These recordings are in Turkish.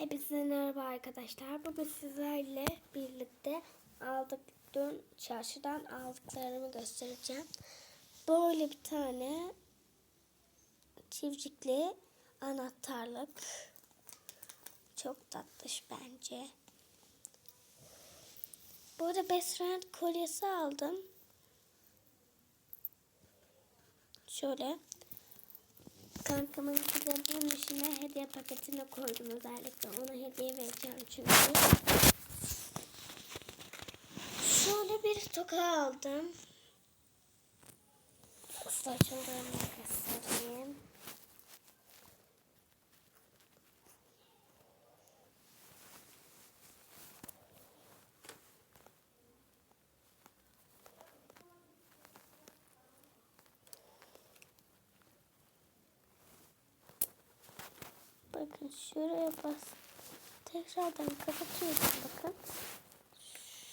Hepinize merhaba arkadaşlar. Bugün sizlerle birlikte aldık dün çarşıdan aldıklarımı göstereceğim. Böyle bir tane çiftlikli anahtarlık. Çok tatlış bence. Burada best friend kolyesi aldım. Şöyle Kankamın kitabının içine hediye paketine koydum özellikle. Ona hediye vereceğim çünkü. Şöyle bir toka aldım. Nasıl açıldığını Bakın şuraya bas. Tekrardan kapatıyoruz bakın.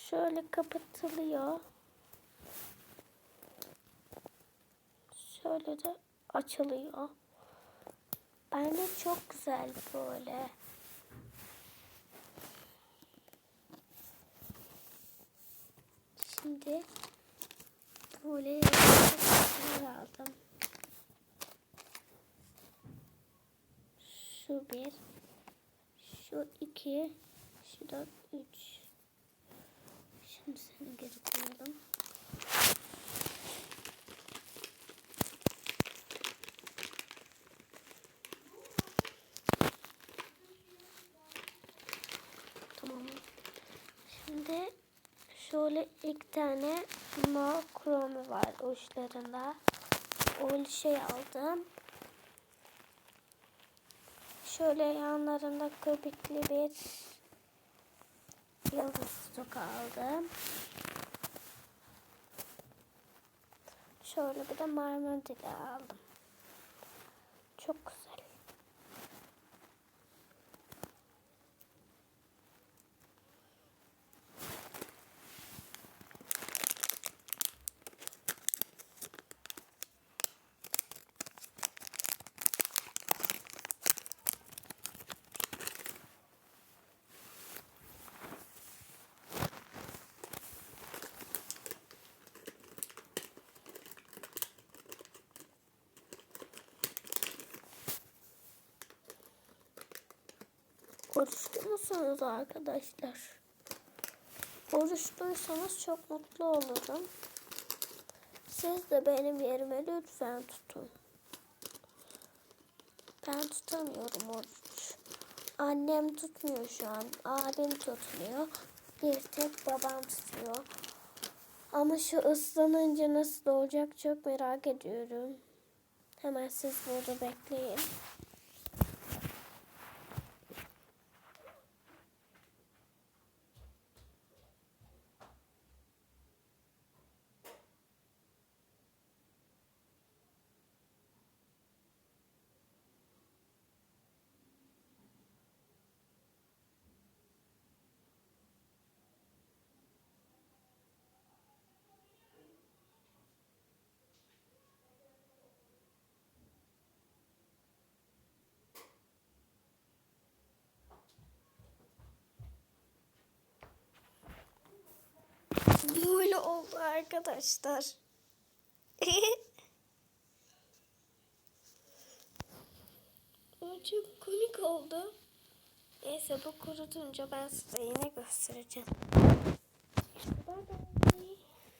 Şöyle kapatılıyor. Şöyle de açılıyor. Bence çok güzel böyle. Şimdi böyle aldım. Şu bir, şu iki, şu da üç. Şimdi seni geri koyalım. Tamam. Şimdi şöyle ilk tane kromu var uçlarında. O şey aldım. Şöyle yanlarında köpükli bir yıldız aldım. Şöyle bir de marmar aldım. Çok güzel. Oruçlu musunuz arkadaşlar? Oruçluysanız çok mutlu olurum. Siz de benim yerime lütfen tutun. Ben tutamıyorum oruç. Annem tutmuyor şu an. Abim tutmuyor. Bir tek babam tutuyor. Ama şu ıslanınca nasıl olacak çok merak ediyorum. Hemen siz burada bekleyin. Böyle oldu arkadaşlar. Çok komik oldu. Neyse bu kurutunca ben size yine göstereceğim.